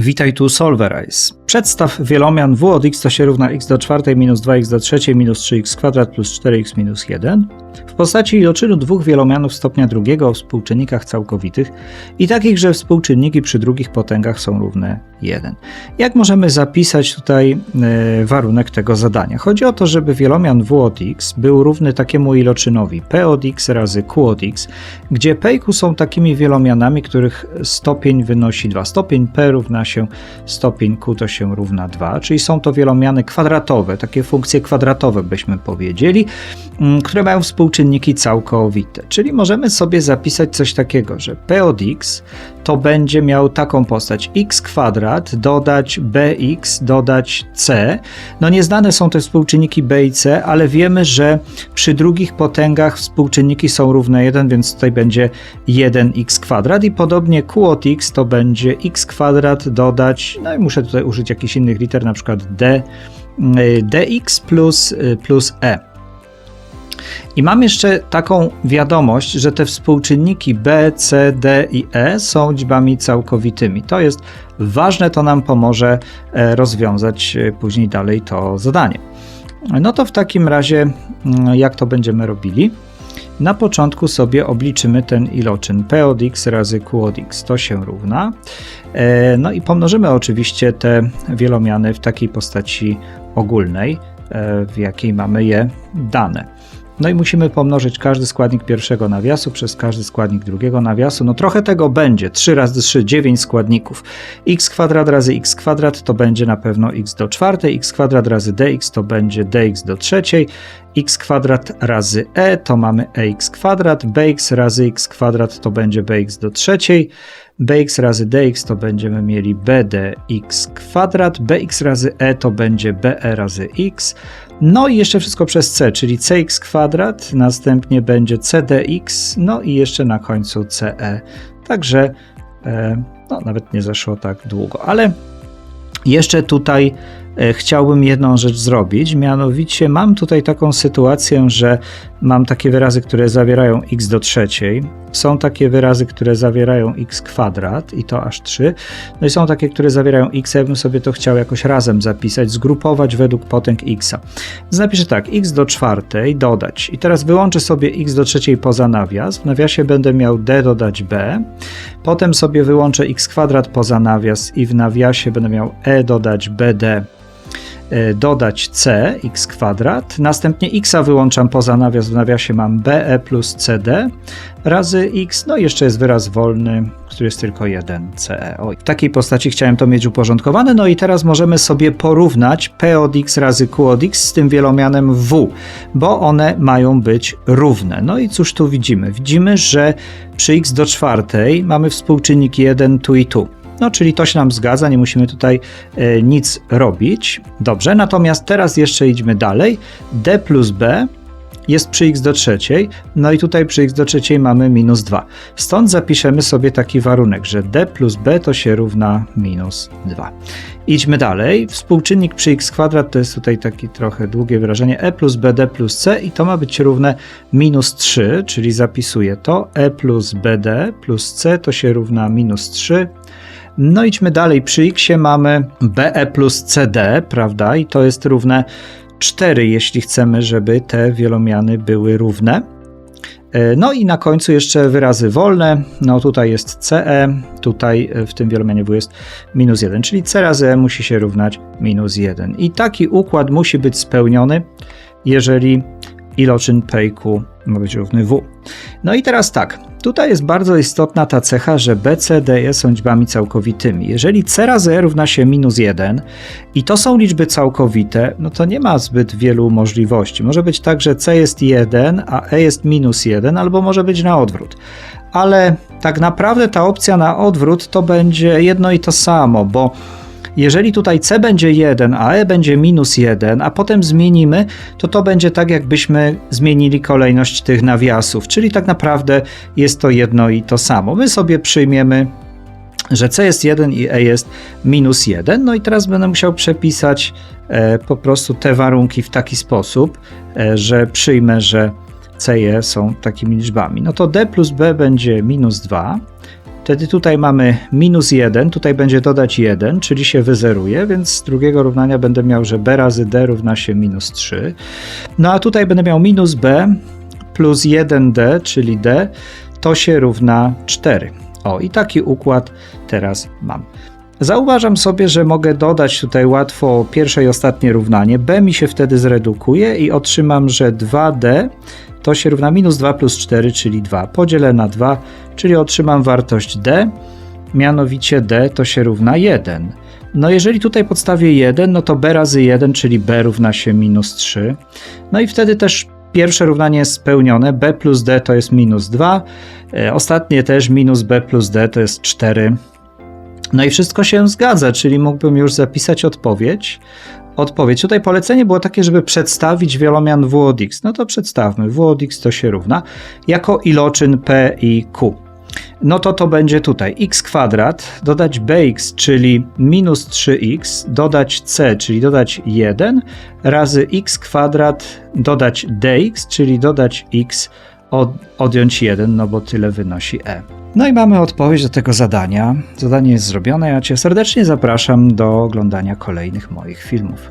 Witaj tu Solverize. Przedstaw wielomian w od x to się równa x do czwartej minus 2x do trzeciej minus 3x kwadrat plus 4x minus 1 w postaci iloczynu dwóch wielomianów stopnia drugiego o współczynnikach całkowitych i takich, że współczynniki przy drugich potęgach są równe 1. Jak możemy zapisać tutaj e, warunek tego zadania? Chodzi o to, żeby wielomian w od x był równy takiemu iloczynowi p od x razy q od x, gdzie p i q są takimi wielomianami, których stopień wynosi 2. Stopień p równa się stopień q to się równa 2, czyli są to wielomiany kwadratowe, takie funkcje kwadratowe byśmy powiedzieli, mm, które mają współczynniki całkowite. Czyli możemy sobie zapisać coś takiego, że p od x to będzie miał taką postać x kwadrat dodać bx dodać c. No nieznane są te współczynniki b i c, ale wiemy, że przy drugich potęgach współczynniki są równe 1, więc tutaj będzie 1x kwadrat i podobnie q od x to będzie x kwadrat dodać, no i muszę tutaj użyć jakichś innych liter, na przykład d, y, dx plus, y, plus e. I mam jeszcze taką wiadomość, że te współczynniki b, c, d i e są liczbami całkowitymi. To jest ważne, to nam pomoże e, rozwiązać e, później dalej to zadanie. No to w takim razie, mm, jak to będziemy robili? Na początku sobie obliczymy ten iloczyn p od x razy q od x. To się równa. E, no i pomnożymy oczywiście te wielomiany w takiej postaci ogólnej, w jakiej mamy je dane. No i musimy pomnożyć każdy składnik pierwszego nawiasu przez każdy składnik drugiego nawiasu. No trochę tego będzie. 3 razy 3, 9 składników. x kwadrat razy x kwadrat to będzie na pewno x do czwartej, x kwadrat razy dx to będzie dx do trzeciej, x kwadrat razy e to mamy ex kwadrat, bx razy x kwadrat to będzie bx do trzeciej, bx razy dx to będziemy mieli bdx kwadrat, bx razy e to będzie be razy x, no i jeszcze wszystko przez c, czyli cx kwadrat, następnie będzie cdx, no i jeszcze na końcu ce. Także e, no, nawet nie zeszło tak długo, ale jeszcze tutaj chciałbym jedną rzecz zrobić, mianowicie mam tutaj taką sytuację, że mam takie wyrazy, które zawierają x do trzeciej, są takie wyrazy, które zawierają x kwadrat i to aż 3, no i są takie, które zawierają x, ja bym sobie to chciał jakoś razem zapisać, zgrupować według potęg x. Więc napiszę tak, x do czwartej dodać. I teraz wyłączę sobie x do trzeciej poza nawias, w nawiasie będę miał d dodać b, potem sobie wyłączę x kwadrat poza nawias i w nawiasie będę miał e dodać bd E, dodać c x kwadrat, następnie x wyłączam poza nawias, w nawiasie mam be plus cd razy x, no i jeszcze jest wyraz wolny, który jest tylko 1 ce. Oj, w takiej postaci chciałem to mieć uporządkowane, no i teraz możemy sobie porównać p od x razy q od x z tym wielomianem w, bo one mają być równe. No i cóż tu widzimy? Widzimy, że przy x do czwartej mamy współczynnik 1 tu i tu. No, czyli to się nam zgadza, nie musimy tutaj e, nic robić. Dobrze, natomiast teraz jeszcze idźmy dalej. d plus b jest przy x do trzeciej, no i tutaj przy x do trzeciej mamy minus 2. Stąd zapiszemy sobie taki warunek, że d plus b to się równa minus 2. Idźmy dalej. Współczynnik przy x kwadrat to jest tutaj takie trochę długie wyrażenie e plus bd plus c i to ma być równe minus 3, czyli zapisuję to e plus bd plus c to się równa minus 3 no idźmy dalej. Przy x mamy BE plus CD, prawda? I to jest równe 4, jeśli chcemy, żeby te wielomiany były równe. E, no i na końcu jeszcze wyrazy wolne. No tutaj jest CE, tutaj w tym wielomianie W jest minus 1, czyli C razy E musi się równać minus 1. I taki układ musi być spełniony, jeżeli iloczyn P i Q ma być równy W. No i teraz tak, tutaj jest bardzo istotna ta cecha, że B, C, E są liczbami całkowitymi. Jeżeli C razy E równa się minus 1 i to są liczby całkowite, no to nie ma zbyt wielu możliwości. Może być tak, że C jest 1, a E jest minus 1, albo może być na odwrót. Ale tak naprawdę ta opcja na odwrót to będzie jedno i to samo, bo jeżeli tutaj C będzie 1, a E będzie minus 1, a potem zmienimy, to to będzie tak, jakbyśmy zmienili kolejność tych nawiasów, czyli tak naprawdę jest to jedno i to samo. My sobie przyjmiemy że C jest 1 i E jest minus 1. No i teraz będę musiał przepisać e, po prostu te warunki w taki sposób, e, że przyjmę, że C i E są takimi liczbami. No to D plus B będzie minus 2 Wtedy tutaj mamy minus 1, tutaj będzie dodać 1, czyli się wyzeruje, więc z drugiego równania będę miał, że b razy d równa się minus 3. No a tutaj będę miał minus b plus 1d, czyli d, to się równa 4. O, i taki układ teraz mam. Zauważam sobie, że mogę dodać tutaj łatwo pierwsze i ostatnie równanie. b mi się wtedy zredukuje i otrzymam, że 2d to się równa minus 2 plus 4, czyli 2. Podzielę na 2, czyli otrzymam wartość d, mianowicie d to się równa 1. No jeżeli tutaj podstawię 1, no to b razy 1, czyli b równa się minus 3. No i wtedy też pierwsze równanie jest spełnione, b plus d to jest minus 2, e, ostatnie też minus b plus d to jest 4. No i wszystko się zgadza, czyli mógłbym już zapisać odpowiedź. Odpowiedź. Tutaj polecenie było takie, żeby przedstawić wielomian w od x. No to przedstawmy. w od x to się równa jako iloczyn p i q. No to to będzie tutaj x kwadrat, dodać bx, czyli minus 3x, dodać c, czyli dodać 1, razy x kwadrat, dodać dx, czyli dodać x, od, odjąć 1, no bo tyle wynosi e. No i mamy odpowiedź do tego zadania. Zadanie jest zrobione. Ja Cię serdecznie zapraszam do oglądania kolejnych moich filmów.